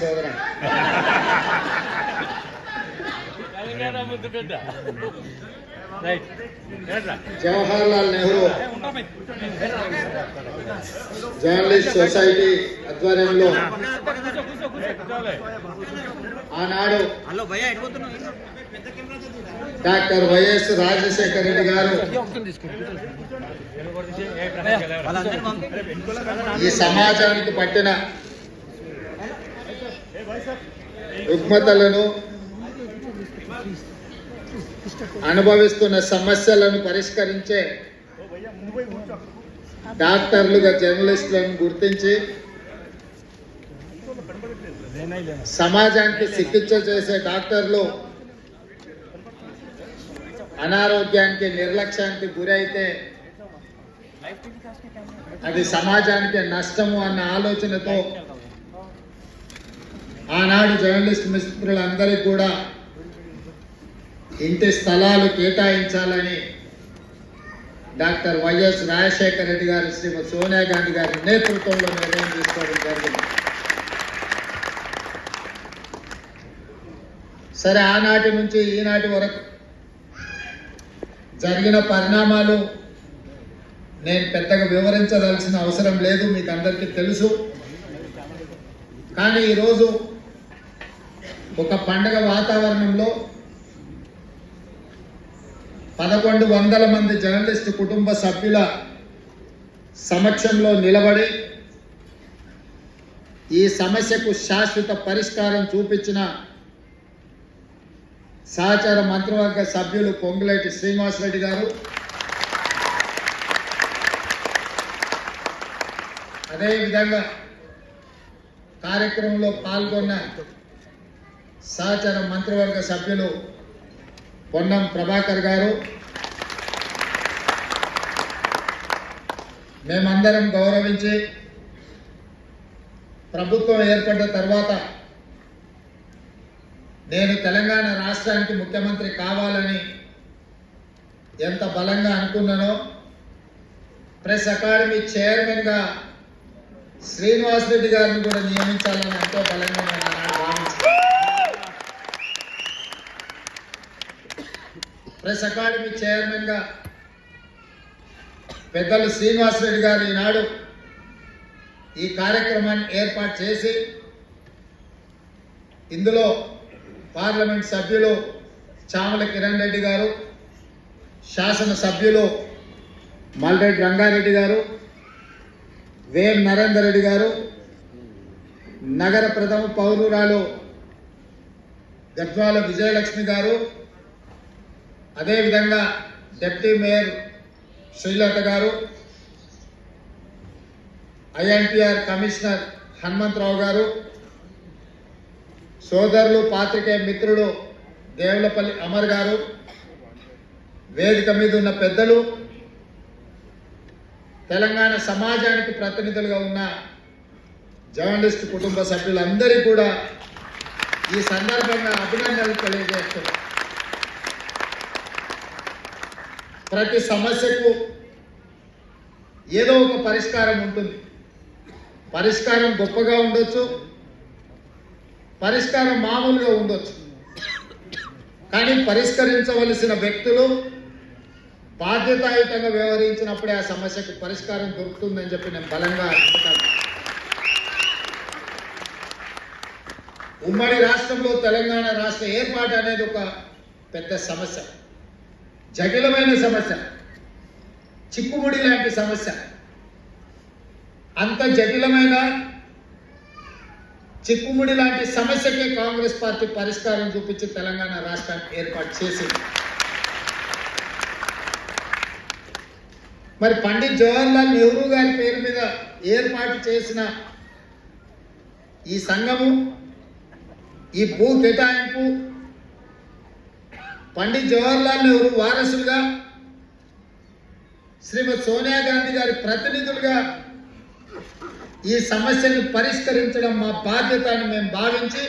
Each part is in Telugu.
సోదర? జవహర్ లాల్ నెహ్రూ. జర్నలిస్ట్ సొసైటీ ఆధ్వర్యంలో. ఆనాడు డాక్టర్ వైఎస్ రాజశేఖర రెడ్డి గారు ఈ సమాజానికి పట్టిన రుగ్మతలను అనుభవిస్తున్న సమస్యలను పరిష్కరించే డాక్టర్లుగా జర్నలిస్టులను గుర్తించి సమాజానికి చికిత్స చేసే డాక్టర్లు అనారోగ్యానికి నిర్లక్ష్యానికి గురైతే అది సమాజానికి నష్టము అన్న ఆలోచనతో ఆనాడు జర్నలిస్ట్ మిత్రులందరికీ కూడా ఇంటి స్థలాలు కేటాయించాలని డాక్టర్ వైఎస్ రాజశేఖర రెడ్డి గారు శ్రీమతి సోనియా గాంధీ గారి నేతృత్వంలో నిర్ణయం తీసుకోవడం జరిగింది. సరే ఆనాటి నుంచి ఈనాటి వరకు జరిగిన పరిణామాలు నేను పెద్దగా వివరించదలసిన అవసరం లేదు మీకు అందరికీ తెలుసు. కానీ ఈరోజు ఒక పండగ వాతావరణంలో పదకొండు వందల మంది జర్నలిస్టు కుటుంబ సభ్యుల సమక్షంలో నిలబడి ఈ సమస్యకు శాశ్వత పరిష్కారం చూపించిన సహచార మంత్రివర్గ సభ్యులు పొంగులేటి శ్రీనివాసరెడ్డి గారు. అదేవిధంగా కార్యక్రమంలో పాల్గొన్న సహచర మంత్రివర్గ సభ్యులు పొన్నం ప్రభాకర్ గారు. మేమందరం గౌరవించి ప్రభుత్వం ఏర్పడ్డ తర్వాత నేను తెలంగాణ రాష్ట్రానికి ముఖ్యమంత్రి కావాలని ఎంత బలంగా అనుకున్నానో ప్రెస్ అకాడమీ చైర్మన్గా శ్రీనివాస్ రెడ్డి గారిని కూడా నియమించాలని ఎంతో బలంగా నేను ఆనాడు భావించాను ప్రెస్ అకాడమీ చైర్మన్గా పెద్దలు శ్రీనివాస్ రెడ్డి గారు ఈనాడు ఈ కార్యక్రమాన్ని ఏర్పాటు చేసి ఇందులో పార్లమెంట్ సభ్యులు చామల కిరణ్ రెడ్డి గారు శాసన సభ్యులు మల్రెడ్డి రంగారెడ్డి గారు వేం నరేందర్ రెడ్డి గారు నగర ప్రథమ పౌరురాలు గద్వాల విజయలక్ష్మి గారు అదేవిధంగా డిప్యూటీ మేయర్ శ్రీలత గారు ఐఎన్టీఆర్ కమిషనర్ హనుమంతరావు గారు సోదరులు పాత్రికేయ మిత్రుడు దేవులపల్లి అమర్ గారు వేదిక మీద ఉన్న పెద్దలు తెలంగాణ సమాజానికి ప్రతినిధులుగా ఉన్న జర్నలిస్ట్ కుటుంబ సభ్యులందరికీ కూడా ఈ సందర్భంగా అభినందనలు తెలియజేస్తున్నారు ప్రతి సమస్యకు ఏదో ఒక పరిష్కారం ఉంటుంది. పరిష్కారం గొప్పగా ఉండొచ్చు పరిష్కారం మామూలుగా ఉండొచ్చు. కానీ పరిష్కరించవలసిన వ్యక్తులు బాధ్యతాయుతంగా వ్యవహరించినప్పుడే ఆ సమస్యకు పరిష్కారం దొరుకుతుందని చెప్పి నేను బలంగా ఉమ్మడి రాష్ట్రంలో తెలంగాణ రాష్ట్ర ఏర్పాటు అనేది ఒక పెద్ద సమస్య. జటిలమైన సమస్య. చిక్కుముడి లాంటి సమస్య. అంత జటిలమైన చిక్కుముడి లాంటి సమస్యకే కాంగ్రెస్ పార్టీ పరిష్కారం చూపించి తెలంగాణ రాష్ట్రాన్ని ఏర్పాటు చేసింది. మరి పండిత్ జవహర్లాల్ నెహ్రూ గారి పేరు మీద ఏర్పాటు చేసిన ఈ సంఘము ఈ భూ కేటాయింపు పండిత్ జవహర్లాల్ నెహ్రూ వారసులుగా శ్రీమతి సోనియా గాంధీ గారి ప్రతినిధులుగా ఈ సమస్యను పరిష్కరించడం మా బాధ్యత అని మేము భావించి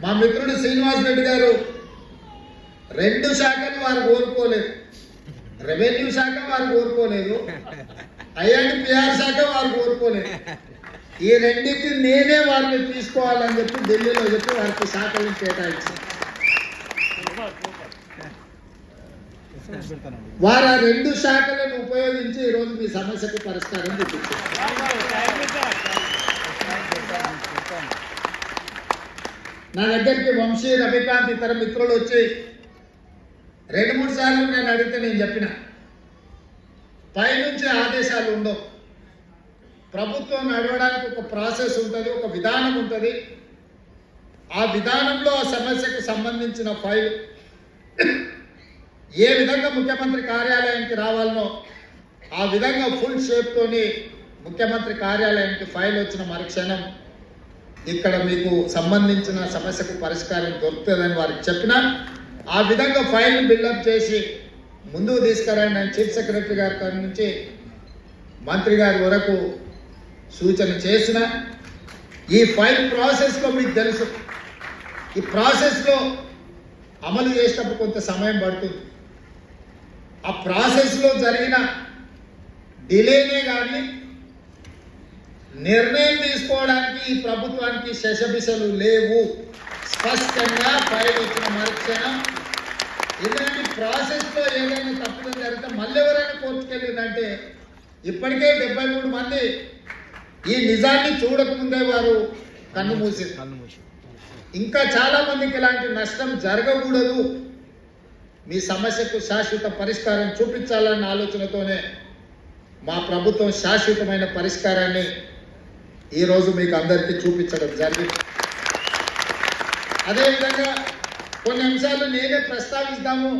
మా మిత్రుడు శ్రీనివాస్ రెడ్డి గారు రెండు శాఖలు వారు కోరుకోలేదు రెవెన్యూ శాఖ వారు కోరుకోలేదు ఐఎన్పిఆర్ శాఖ వారు కోరుకోలేదు ఈ రెండింటి నేనే వారిని తీసుకోవాలని చెప్పి ఢిల్లీలో చెప్పి వారికి శాఖలను కేటాయించారు వారు ఆ రెండు శాఖలను ఉపయోగించి ఈరోజు మీ సమస్యకు పరిష్కారం చూపించారు. నా దగ్గరికి వంశీ రవికాంత్ ఇతర మిత్రులు వచ్చి రెండు మూడు సార్లు నేను అడిగితే నేను చెప్పిన పైనుంచి ఆదేశాలు ఉండవు. ప్రభుత్వం నడవడానికి ఒక ప్రాసెస్ ఉంటుంది ఒక విధానం ఉంటుంది. ఆ విధానంలో ఆ సమస్యకు సంబంధించిన ఫైల్ ఏ విధంగా ముఖ్యమంత్రి కార్యాలయానికి రావాలనో ఆ విధంగా ఫుల్ షేప్తోని ముఖ్యమంత్రి కార్యాలయానికి ఫైల్ వచ్చిన మరుక్షణం ఇక్కడ మీకు సంబంధించిన సమస్యకు పరిష్కారం దొరుకుతుందని వారికి చెప్పినా ఆ విధంగా ఫైల్ బిల్డప్ చేసి ముందుకు తీసుకురండి అని చీఫ్ సెక్రటరీ గారి నుంచి మంత్రి గారి వరకు సూచన చేసిన ఈ ఫైల్ ప్రాసెస్లో మీకు తెలుసు. ఈ ప్రాసెస్లో అమలు చేసేటప్పుడు కొంత సమయం పడుతుంది. ఆ ప్రాసెస్లో జరిగిన డిలేనే కానీ నిర్ణయం తీసుకోవడానికి ఈ ప్రభుత్వానికి శశబిసలు లేవు. స్పష్టంగా ఫైల్ వచ్చిన మరుక్షణం. ఇలాంటి ప్రాసెస్లో ఏదైనా తప్పుదం జరిగితే మళ్ళీ ఎవరైనా కోర్టుకెళ్ళిందంటే ఇప్పటికే డెబ్బై మూడు మంది ఈ నిజాన్ని చూడకముందే వారు కన్ను మూసింది ఇంకా చాలా మందికి ఇలాంటి నష్టం జరగకూడదు. మీ సమస్యకు శాశ్వత పరిష్కారం చూపించాలన్న ఆలోచనతోనే మా ప్రభుత్వం శాశ్వతమైన పరిష్కారాన్ని ఈరోజు మీకు అందరికీ చూపించడం జరిగింది. అదేవిధంగా కొన్ని అంశాలు నేనే ప్రస్తావిస్తాము